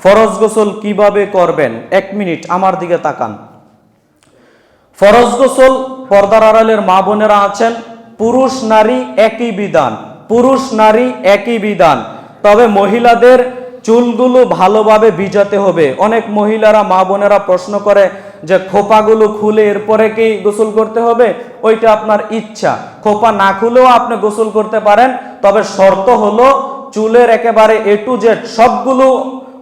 ফরজ গোসল কীভাবে করবেন? এক মিনিট আমার দিকে তাকান। ফরজ গোসল পর্দার আড়ালের মা বোনেরা আছেন, পুরুষ, নারী একই বিধান, পুরুষ, নারী একই বিধান। তবে মহিলাদের চুলগুলো ভালোভাবে ভিজাতে হবে। অনেক মহিলারা মা বোনেরা প্রশ্ন করে যে, খোপাগুলো খুলে এরপরে কি গোসল করতে হবে? ওইটা আপনার ইচ্ছা। খোপা না খুলেও আপনি গোসল করতে পারেন, তবে শর্ত হলো চুলের একেবারে এ টু জেড সবগুলো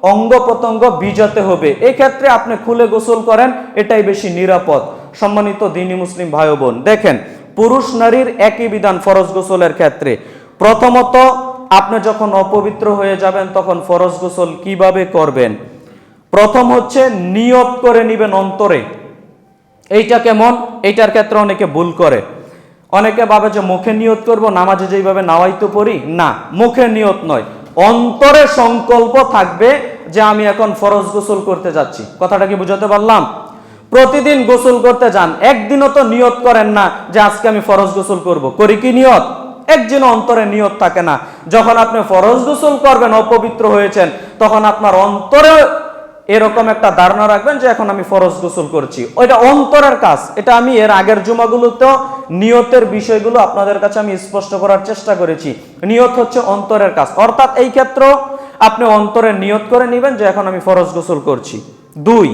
অঙ্গ প্রত্যঙ্গ ভিজাতে হবে। এক্ষেত্রে আপনি খুলে গোসল করেন, এটাই বেশি নিরাপদ। সম্মানিত দিনী মুসলিম ভাই বোন, দেখেন, পুরুষ নারীর একই বিধান ফরজ গোসলের ক্ষেত্রে। প্রথমত, আপনি যখন অপবিত্র হয়ে যাবেন, তখন ফরজ গোসল কীভাবে করবেন? প্রথম হচ্ছে, নিয়ত করে নিবেন অন্তরে। এইটা কেমন? এইটার ক্ষেত্রে অনেকে ভুল করে। অনেকে ভাবে যে মুখে নিয়ত করব, নামাজে যেইভাবে নাওয়াইতো পড়ি? না, মুখে নিয়ত নয়। অন্তরে সংকল্প থাকবে যে আমি এখন ফরজ গোসল করতে যাচ্ছি। কথাটা কি বুঝাতে পারলাম? প্রতিদিন গোসল করতে যান। একদিনও তো নিয়ত করেন না যে আজকে আমি ফরজ গোসল করব। করি কি নিয়ত? একদিন অন্তরে নিয়ত থাকে না। যখন আপনি ফরজ গোসল করবেন, অপবিত্র হয়েছেন, তখন আপনার অন্তরে এরকম একটা ধারণা রাখবেন যে এখন আমি ফরজ গোসল করছি। ওইটা অন্তরের কাজ। এটা আমি এর আগের জুমাগুলোতেও নিয়তের বিষয়গুলো আপনাদের কাছে আমি স্পষ্ট করার চেষ্টা করেছি। নিয়ত হচ্ছে অন্তরের কাজ। অর্থাৎ এই ক্ষেত্রেও আপনি অন্তরে নিয়ত করে নেবেন যে এখন আমি ফরজ গোসল করছি। দুই,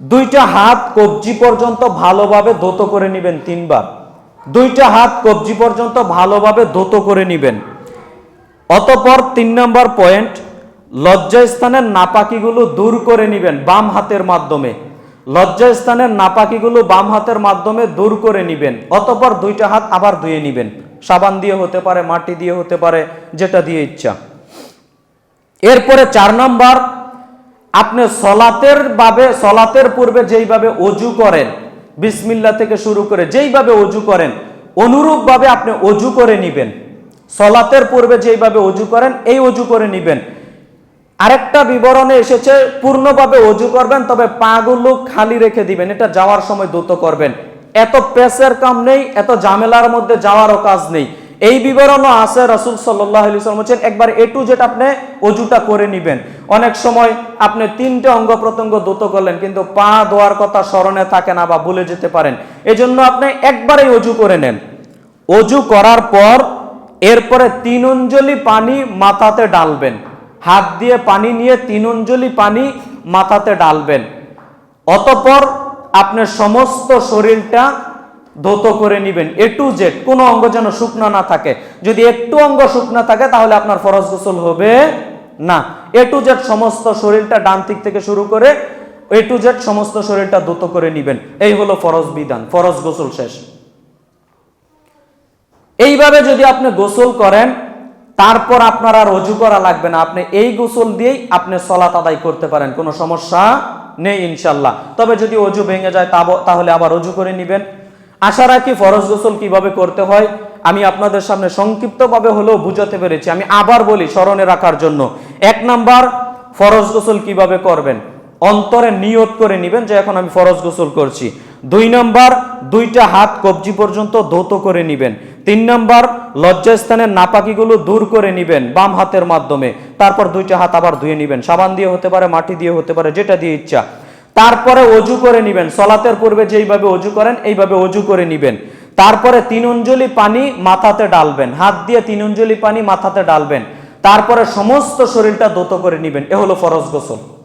দুইটা হাত কবজি পর্যন্ত ভালোভাবে ধৌত করে নেবেন তিনবার। দুইটা হাত কবজি পর্যন্ত ভালোভাবে ধৌত করে নেবেন। অতপর তিন নম্বর পয়েন্ট লজ্জাস্থানের নাপাকিগুলো দূর করে নেবেন বাম হাতের মাধ্যমে। লজ্জাস্থানের নাপাকিগুলো বাম হাতের মাধ্যমে দূর করে নেবেন। অতপর দুইটা হাত আবার ধুয়ে নেবেন। সাবান দিয়ে হতে পারে, মাটি দিয়ে হতে পারে, যেটা দিয়ে ইচ্ছা। এরপরে চার নম্বর, আপনি সলাতের ভাবে সলাতের পূর্বে যেইভাবে অজু করেন, বিসমিল্লা থেকে শুরু করে যেইভাবে অজু করেন, অনুরূপভাবে আপনি অজু করে নিবেন। সলাতের পূর্বে যেইভাবে অজু করেন, এই অজু করে নিবেন। আরেকটা বিবরণে এসেছে, পূর্ণভাবে অজু করবেন, তবে পাগুলো খালি রেখে দিবেন। এটা যাওয়ার সময় দ্রুত করবেন। এত পেসের কাম নেই, এত ঝামেলার মধ্যে যাওয়ারও কাজ নেই। এই বিবরণও আছে, রসুল সাল্লাম বলছেন, একবার এ টু জেড আপনি অজুটা করে নিবেন। অনেক সময় আপনি তিনটে অঙ্গ প্রত্যঙ্গ দ্রুত করলেন, কিন্তু পা দোয়ার কথা স্মরণে থাকে না বা ভুলে যেতে পারেন। এজন্য আপনি একবারেই অজু করে নেন। অজু করার পর এরপরে তিন অঞ্জলি পানি মাথাতে ডালবেন। হাত দিয়ে পানি নিয়ে তিন অঞ্জলি পানি মাথাতে ডালবেন। অতপর আপনার সমস্ত শরীরটা ধৌত করে নিবেন এ টু জেড কোনো অঙ্গ যেন শুকনা না থাকে। যদি একটু অঙ্গ শুকনা থাকে, তাহলে আপনার ফরজ গোসল হবে না। এ টু জেড সমস্ত শরীরটা ডান দিক থেকে শুরু করে এ টু জেড সমস্ত শরীরটা ধৌত করে নিবেন। এই হলো ফরজ বিধান, ফরজ গোসল শেষ। এইভাবে যদি আপনি গোসল করেন তারপর আপনার আর অজু করা লাগবে না। আপনি এই গোসল দিয়েই আপনি সলাত আদায় করতে পারেন, কোনো সমস্যা নেই ইনশাল্লাহ। তবে যদি অজু ভেঙে যায় তাহলে আবার অজু করে নেবেন। আশা রাখি ফরজ গোসল কীভাবে করতে হয়, আমি আপনাদের সামনে সংক্ষিপ্তভাবে হলেও বুঝাতে পেরেছি। আমি আবার বলি, স্মরণে রাখার জন্য। এক নাম্বার, ফরজ গোসল কীভাবে করবেন? অন্তরে নিয়ত করে নিবেন যে, এখন আমি ফরজ গোসল করছি। দুই নম্বর, দুইটা হাত কবজি পর্যন্ত ধৌত করে নিবেন। তিন নাম্বার, লজ্জাস্থানের নাপাকিগুলো দূর করে নিবেন বাম হাতের মাধ্যমে। তারপর দুইটা হাত আবার ধুয়ে নিবেন। সাবান দিয়ে হতে পারে, মাটি দিয়ে হতে পারে, যেটা দিয়ে ইচ্ছা। তারপরে অজু করে নিবেন। সলাতের পূর্বে যেইভাবে অজু করেন, এইভাবে অজু করে নিবেন। তারপরে তিন অঞ্জলি পানি মাথাতে ডালবেন। হাত দিয়ে তিন অঞ্জলি পানি মাথাতে ডালবেন। তারপরে সমস্ত শরীরটা দোত করে নিবেন। এ হলো ফরজ গোসল।